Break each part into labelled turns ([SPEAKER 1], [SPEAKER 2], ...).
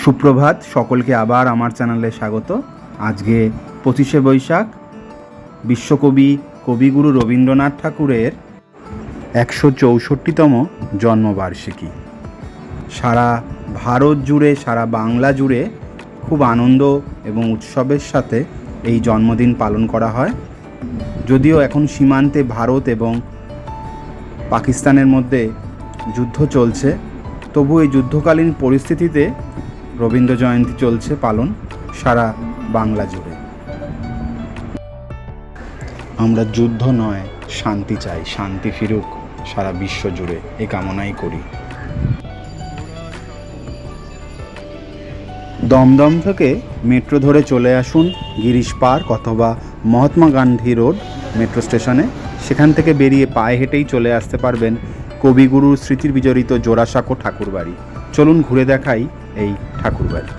[SPEAKER 1] সুপ্রভাত, সকলকে আবার আমার চ্যানেলে স্বাগত। আজকে পঁচিশে বৈশাখ, বিশ্বকবি কবিগুরু রবীন্দ্রনাথ ঠাকুরের একশো চৌষট্টিতম জন্মবার্ষিকী। সারা ভারত জুড়ে, সারা বাংলা জুড়ে খুব আনন্দ এবং উৎসবের সাথে এই জন্মদিন পালন করা হয়। যদিও এখন সীমান্তে ভারত এবং পাকিস্তানের মধ্যে যুদ্ধ চলছে, তবু এই যুদ্ধকালীন পরিস্থিতিতে রবীন্দ্র জয়ন্তী চলছে পালন সারা বাংলা জুড়ে। আমরা যুদ্ধ নয়, শান্তি চাই, শান্তি ফিরুক, সারা বিশ্ব জুড়ে এ কামনাই করি। দমদম থেকে মেট্রো ধরে চলে আসুন গিরিশ পার্ক অথবা মহাত্মা গান্ধী রোড মেট্রো স্টেশনে। সেখান থেকে বেরিয়ে পায়ে হেঁটেই চলে আসতে পারবেন কবিগুরুর স্মৃতির বিজড়িত জোড়াসাঁকো ঠাকুরবাড়ি। চলুন ঘুরে দেখাই এই ঠাকুরবাড়ি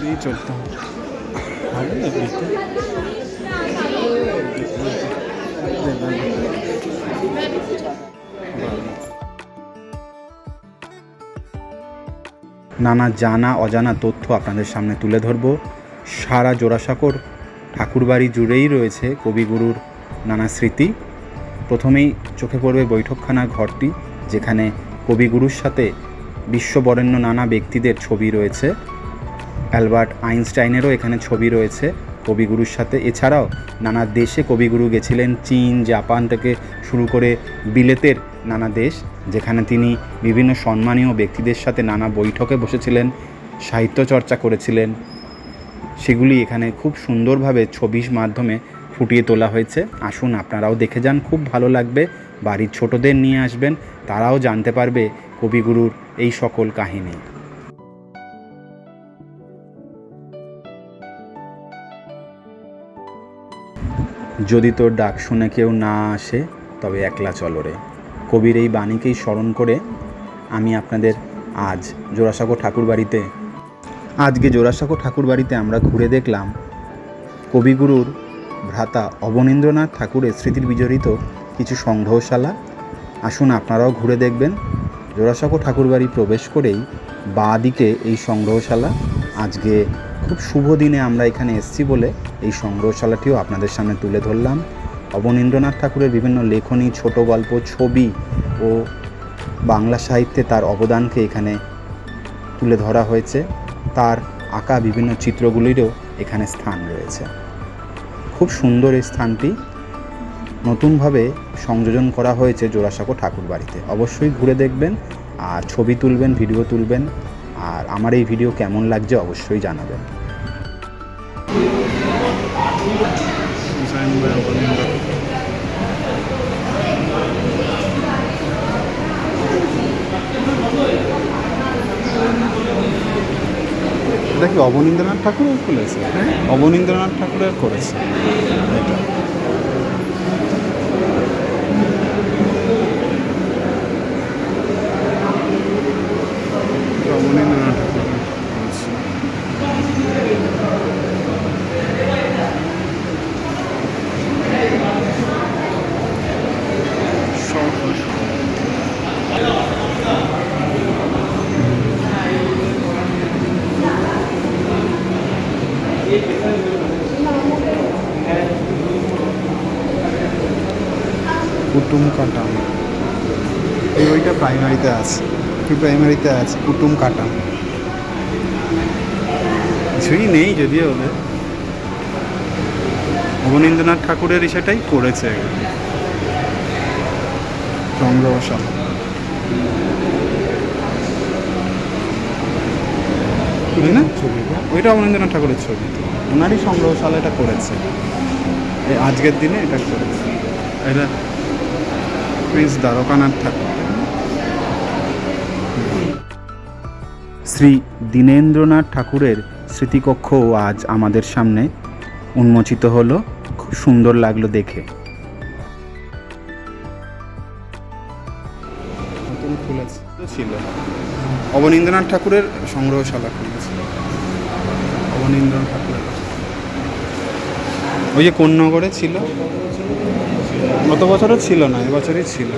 [SPEAKER 1] দিয়েই চলতে হবে। ভালো লাগবে তো নানা জানা অজানা তথ্য আপনাদের সামনে তুলে ধরব। সারা জোড়াসাঁকোর ঠাকুরবাড়ি জুড়েই রয়েছে কবিগুরুর নানা স্মৃতি। প্রথমেই চোখে পড়বে বৈঠকখানা ঘরটি, যেখানে কবিগুরুর সাথে বিশ্ববরেণ্য নানা ব্যক্তিদের ছবি রয়েছে। অ্যালবার্ট আইনস্টাইনেরও এখানে ছবি রয়েছে কবিগুরুর সাথে। এছাড়াও নানা দেশে কবিগুরু গেছিলেন চীন, জাপান থেকে শুরু করে বিলেতের নানা দেশ, যেখানে তিনি বিভিন্ন সম্মানীয় ব্যক্তিদের সাথে নানা বৈঠকে বসেছিলেন, সাহিত্য চর্চা করেছিলেন। সেগুলি এখানে খুব সুন্দরভাবে ছবির মাধ্যমে ফুটিয়ে তোলা হয়েছে। আসুন আপনারাও দেখে যান, খুব ভালো লাগবে। বাড়ির ছোটদের নিয়ে আসবেন, তারাও জানতে পারবে কবিগুরুর এই সকল কাহিনী। যদি তোর ডাক শুনে কেউ না আসে, তবে একলা চলো রে। কবির এই বাণীকেই স্মরণ করে আমি আপনাদের আজ জোড়াসাঁকো ঠাকুরবাড়িতে, আজকে জোড়াসাঁকো ঠাকুরবাড়িতে আমরা ঘুরে দেখলাম কবিগুরুর ভ্রাতা অবনীন্দ্রনাথ ঠাকুরের স্মৃতির বিজড়িত কিছু সংগ্রহশালা। আসুন আপনারাও ঘুরে দেখবেন। জোড়াসাঁকো ঠাকুরবাড়ি প্রবেশ করেই বাঁ দিকে এই সংগ্রহশালা। আজকে খুব শুভ দিনে আমরা এখানে এসেছি বলে এই সংগ্রহশালাটিও আপনাদের সামনে তুলে ধরলাম। অবনীন্দ্রনাথ ঠাকুরের বিভিন্ন লেখনী, ছোট গল্প, ছবি ও বাংলা সাহিত্যে তার অবদানকে এখানে তুলে ধরা হয়েছে। তার আঁকা বিভিন্ন চিত্রগুলিরও এখানে স্থান রয়েছে। খুব সুন্দর এই স্থানটি। নতুনভাবে সংযোজন করা হয়েছে জোড়াসাঁকো ঠাকুর বাড়িতে। অবশ্যই ঘুরে দেখবেন, আর ছবি তুলবেন, ভিডিও তুলবেন, আর আমার এই ভিডিও কেমন লাগছে অবশ্যই জানাবেন। এটা কি অবনীন্দ্রনাথ ঠাকুরের খুলেছে অবনীন্দ্রনাথ ঠাকুরের করেছে এটা এটা অবনীন্দ্রনাথ ঠাকুরের করেছে। কুটুম কাটাম এই বইটা প্রাইমারিতে আছে। প্রি প্রাইমারিতে আছে কুটুম কাটাম কিছুই নেই যদিও ওদের। অবনীন্দ্রনাথ ঠাকুরের সেটাই করেছে। সংগ্রহশালা না? ওইটা অবনীন্দ্রনাথ ঠাকুরের ছবি। ওনারই সংগ্রহশালা এটা করেছে। আজকের দিনে এটা করেছে। এটা প্রিন্স দ্বারকানাথ ঠাকুর। শ্রী দীনেন্দ্রনাথ ঠাকুরের স্মৃতিকক্ষও আজ আমাদের সামনে উন্মোচিত হলো। খুব সুন্দর লাগল দেখে। ছিল। অবনীন্দ্রনাথ ঠাকুরের সংগ্রহশালা খুলেছিল অবনীন্দ্রনাথ ঠাকুরের। ওই যে কোন নগরে ছিল? গত বছরও ছিল না, এবছরই ছিল।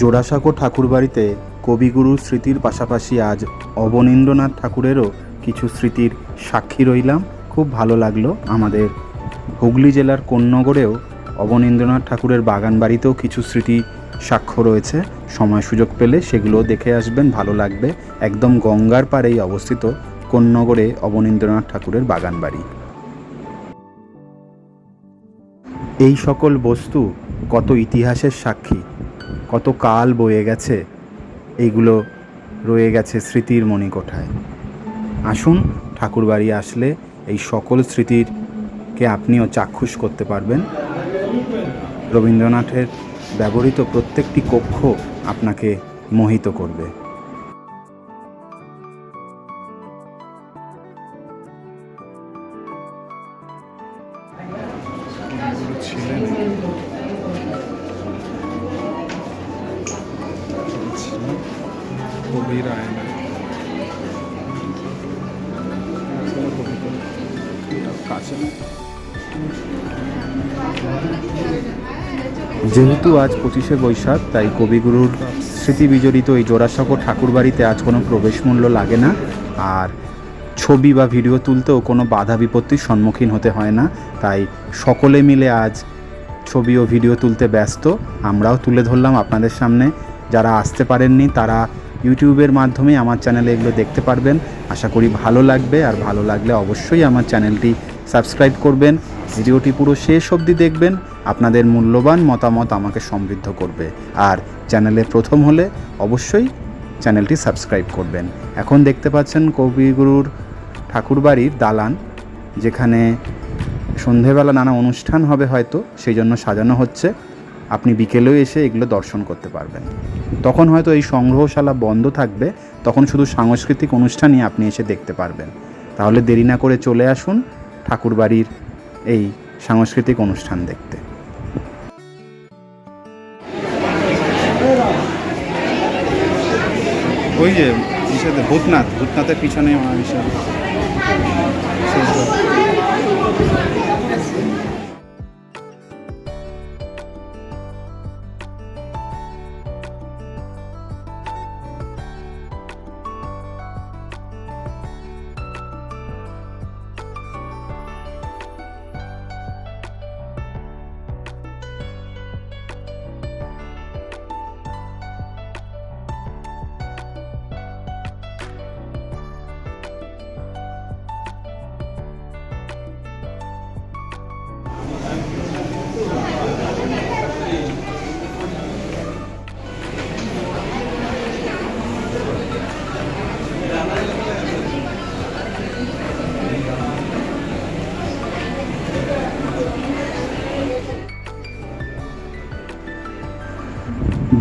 [SPEAKER 1] জোড়াসাঁকো ঠাকুরবাড়িতে কবিগুরুর স্মৃতির পাশাপাশি আজ অবনীন্দ্রনাথ ঠাকুরেরও কিছু স্মৃতির সাক্ষী রইলাম। খুব ভালো লাগল আমাদের হুগলি জেলার কোন্নগরেও অবনীন্দ্রনাথ ঠাকুরের বাগান বাড়িতেও কিছু স্মৃতি সাক্ষ্য রয়েছে। সময় সুযোগ পেলে সেগুলো দেখে আসবেন, ভালো লাগবে। একদম গঙ্গার পাড়েই অবস্থিত কোন্নগরে অবনীন্দ্রনাথ ঠাকুরের বাগান বাড়ি এই সকল বস্তু কত ইতিহাসের সাক্ষী, কত কাল বয়ে গেছে এইগুলো রয়ে গেছে স্মৃতির মণিকোঠায়। আসুন ঠাকুরবাড়ি আসলে এই সকল স্মৃতিরকে আপনিও চাক্ষুষ করতে পারবেন। রবীন্দ্রনাথের ব্যবহৃত প্রত্যেকটি কক্ষ আপনাকে মোহিত করবে। ছিলেন কবি রায়না কাছে যেহেতু আজ পঁচিশে বৈশাখ, তাই কবিগুরুর স্মৃতি বিজড়িত এই জোড়াসাঁকো ঠাকুরবাড়িতে আজ কোনো প্রবেশ মূল্য লাগে না। আর ছবি বা ভিডিও তুলতেও কোনো বাধা বিপত্তির সম্মুখীন হতে হয় না। তাই সকলে মিলে আজ ছবি ও ভিডিও তুলতে ব্যস্ত। আমরাও তুলে ধরলাম আপনাদের সামনে। যারা আসতে পারেননি, তারা ইউটিউবের মাধ্যমে আমার চ্যানেলে এগুলো দেখতে পারবেন। আশা করি ভালো লাগবে। আর ভালো লাগলে অবশ্যই আমার চ্যানেলটি সাবস্ক্রাইব করবেন। ভিডিওটি পুরো শেষ অবধি দেখবেন। আপনাদের মূল্যবান মতামত আমাকে সমৃদ্ধ করবে। আর চ্যানেলে প্রথম হলে অবশ্যই চ্যানেলটি সাবস্ক্রাইব করবেন। এখন দেখতে পাচ্ছেন কবিগুরুর ঠাকুরবাড়ির দালান, যেখানে সন্ধেবেলা নানা অনুষ্ঠান হবে হয়তো, সেই জন্য সাজানো হচ্ছে। আপনি বিকেলেও এসে এগুলো দর্শন করতে পারবেন। তখন হয়তো এই সংগ্রহশালা বন্ধ থাকবে, তখন শুধু সাংস্কৃতিক অনুষ্ঠানই আপনি এসে দেখতে পারবেন। তাহলে দেরি না করে চলে আসুন। ঠাকুরবাড়ির এই সাংস্কৃতিক অনুষ্ঠান দেখতে। ওই যে ভূতনাথ ভূতনাথের পিছনে আমার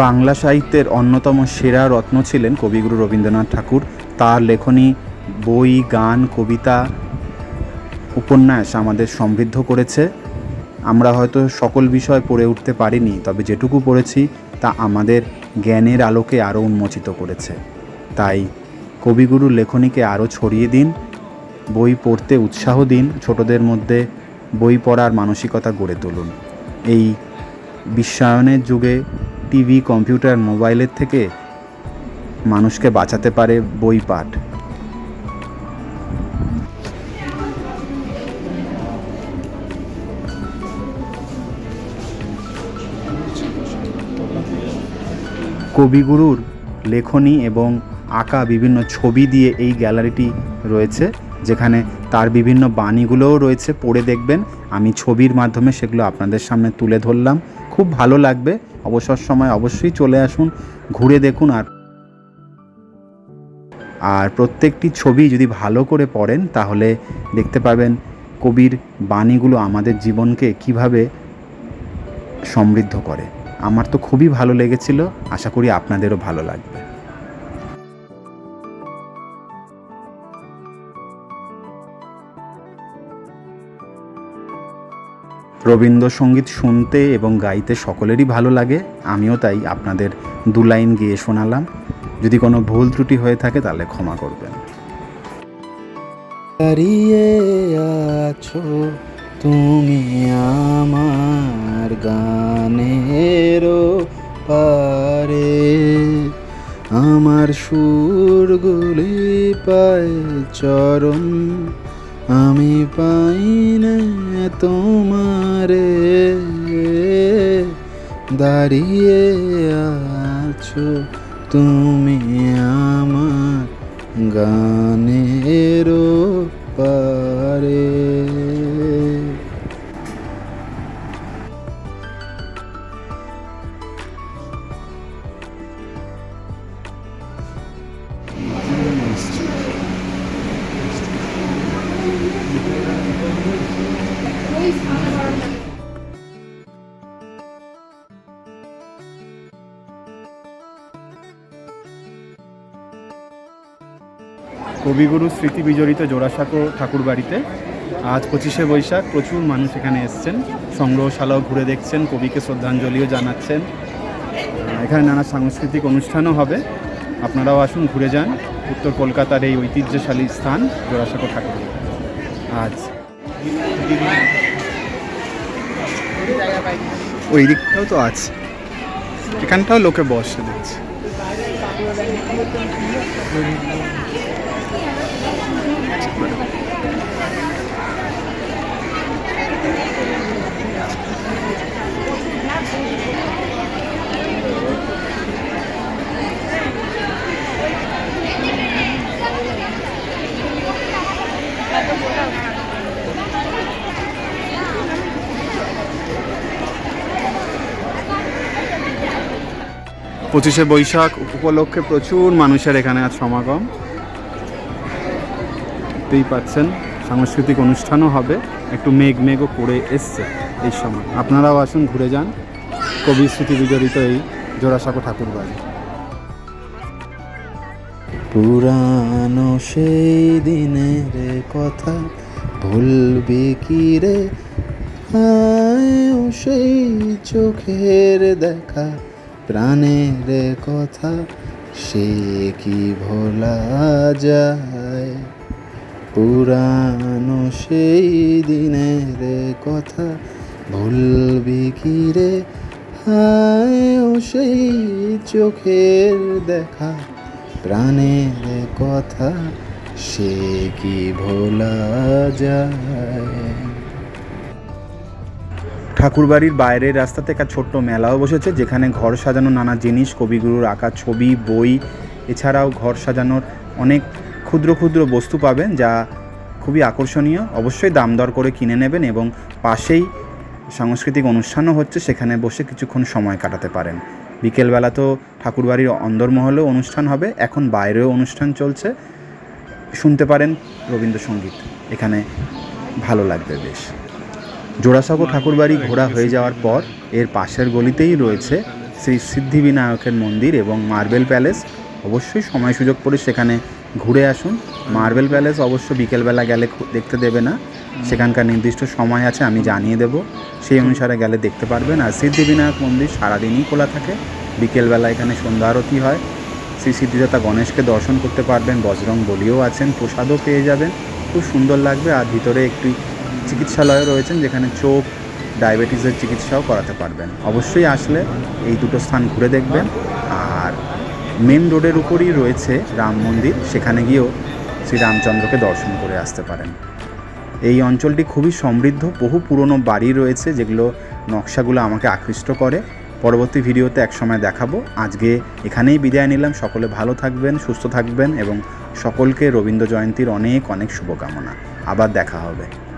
[SPEAKER 1] বাংলা সাহিত্যের অন্যতম সেরা রত্ন ছিলেন কবিগুরু রবীন্দ্রনাথ ঠাকুর। তার লেখনী, বই, গান, কবিতা, উপন্যাস আমাদের সমৃদ্ধ করেছে। আমরা হয়তো সকল বিষয় পড়ে উঠতে পারিনি, তবে যেটুকু পড়েছি তা আমাদের জ্ঞানের আলোকে আরও উন্মোচিত করেছে। তাই কবিগুরুর লেখনীকে আরও ছড়িয়ে দিন, বই পড়তে উৎসাহ দিন, ছোটদের মধ্যে বই পড়ার মানসিকতা গড়ে তুলুন। এই বিশ্বায়নের যুগে টিভি, কম্পিউটার, মোবাইলের থেকে মানুষকে বাঁচাতে পারে বই পাঠ। কবিগুরুর লেখনী এবং আঁকা বিভিন্ন ছবি দিয়ে এই গ্যালারিটি রয়েছে, যেখানে তার বিভিন্ন বাণীগুলোও রয়েছে, পড়ে দেখবেন। আমি ছবির মাধ্যমে সেগুলো আপনাদের সামনে তুলে ধরলাম। খুব ভালো লাগবে। অবসর সময় অবশ্যই চলে আসুন, ঘুরে দেখুন আর আর প্রত্যেকটি ছবি যদি ভালো করে পড়েন, তাহলে দেখতে পাবেন কবির বাণীগুলো আমাদের জীবনকে কীভাবে সমৃদ্ধ করে। আমার তো খুবই ভালো লেগেছিল। আশা করি আপনাদেরও ভালো লাগবে। রবীন্দ্রসঙ্গীত শুনতে এবং গাইতে সকলেরই ভালো লাগে, আমিও তাই আপনাদের দু লাইন গিয়ে শোনালাম। যদি কোনো ভুল ত্রুটি হয়ে থাকে তাহলে ক্ষমা করবেন।
[SPEAKER 2] দাঁড়িয়ে আছো তুমি আমার গানেরও পারে আমার সুরগুলি পায় চরণ, আমি পাই না তোমারে দাঁড়িয়ে আছো তুমি আমার গানেরও
[SPEAKER 1] কবিগুরু স্মৃতি বিজড়িত জোড়াসাঁকো ঠাকুর বাড়িতে আজ পঁচিশে বৈশাখ, প্রচুর মানুষ এখানে এসছেন। সংগ্রহশালাও ঘুরে দেখছেন, কবিকে শ্রদ্ধাঞ্জলিও জানাচ্ছেন। এখানে নানা সাংস্কৃতিক অনুষ্ঠানও হবে। আপনারাও আসুন, ঘুরে যান। উত্তর কলকাতার এই ঐতিহ্যশালী স্থান, জোড়াসাঁকো ঠাকুর আজ। ওই দিকটাও তো আছে। এখানটাও লোকে বসে দেখছি। পঁচিশে বৈশাখ উপলক্ষে প্রচুর মানুষের এখানে আজ সমাগম। দেখতেই পাচ্ছেন, সাংস্কৃতিক অনুষ্ঠানও হবে। একটু মেঘ মেঘও করে এসছে এই সময়। আপনারাও আসুন, ঘুরে যান। কবি স্মৃতি বিজড়িত এই জোড়াসাঁকো ঠাকুর বাড়ি।
[SPEAKER 2] পুরানো সেই দিনের কথা ভুলবি কি রে? সেই চোখের দেখা প্রাণের কথা, সে কি ভোলা যায়? পুরানো সেই দিনের কথা ভুলবি কি রে? হায় সেই চোখের দেখা প্রাণের কথা সে কি ভোলা যায়?
[SPEAKER 1] ঠাকুরবাড়ির বাইরের রাস্তাতে একটা ছোট্ট মেলাও বসেছে, যেখানে ঘর সাজানো নানা জিনিস, কবিগুরুর আঁকা ছবি, বই, এছাড়াও ঘর সাজানোর অনেক ক্ষুদ্র ক্ষুদ্র বস্তু পাবেন যা খুবই আকর্ষণীয়। অবশ্যই দাম দর করে কিনে নেবেন এবং পাশেই সাংস্কৃতিক অনুষ্ঠানও হচ্ছে, সেখানে বসে কিছুক্ষণ সময় কাটাতে পারেন। বিকেলবেলা তো ঠাকুরবাড়ির অন্দরমহলেও অনুষ্ঠান হবে, এখন বাইরেও অনুষ্ঠান চলছে। শুনতে পারেন রবীন্দ্রসঙ্গীত, এখানে ভালো লাগবে বেশ। জোড়াসাঁকো ঠাকুরবাড়ি ঘোরা হয়ে যাওয়ার পর, এর পাশের গলিতেই রয়েছে শ্রী সিদ্ধিবিনায়কের মন্দির এবং মার্বেল প্যালেস। অবশ্যই সময় সুযোগ করে সেখানে ঘুরে আসুন। মার্বেল প্যালেস অবশ্য বিকেলবেলা গেলে দেখতে দেবে না। সেখানকার নির্দিষ্ট সময় আছে, আমি জানিয়ে দেব। সেই অনুসারে গেলে দেখতে পারবেন। আর সিদ্ধিবিনায়ক মন্দির সারাদিনই খোলা থাকে। বিকেলবেলা এখানে সন্ধ্যা আরতি হয়। শ্রী সিদ্ধিদাতা গণেশকে দর্শন করতে পারবেন। বজরং বলিও আছেন। প্রসাদও পেয়ে যাবেন। খুব সুন্দর লাগবে। আর ভিতরে একটি চিকিৎসালয়ও রয়েছেন, যেখানে চোখ, ডায়াবেটিসের চিকিৎসাও করাতে পারবেন। অবশ্যই আসলে এই দুটো স্থান ঘুরে দেখবেন। আর মেন রোডের উপরই রয়েছে রাম মন্দির। সেখানে গিয়েও শ্রীরামচন্দ্রকে দর্শন করে আসতে পারেন। এই অঞ্চলটি খুবই সমৃদ্ধ, বহু পুরনো বাড়ি রয়েছে যেগুলো নকশাগুলো আমাকে আকৃষ্ট করে। পরবর্তী ভিডিওতে একসময় দেখাবো। আজকে এখানেই বিদায় নিলাম। সকলে ভালো থাকবেন, সুস্থ থাকবেন এবং সকলকে রবীন্দ্র জয়ন্তীর অনেক অনেক শুভকামনা। আবার দেখা হবে।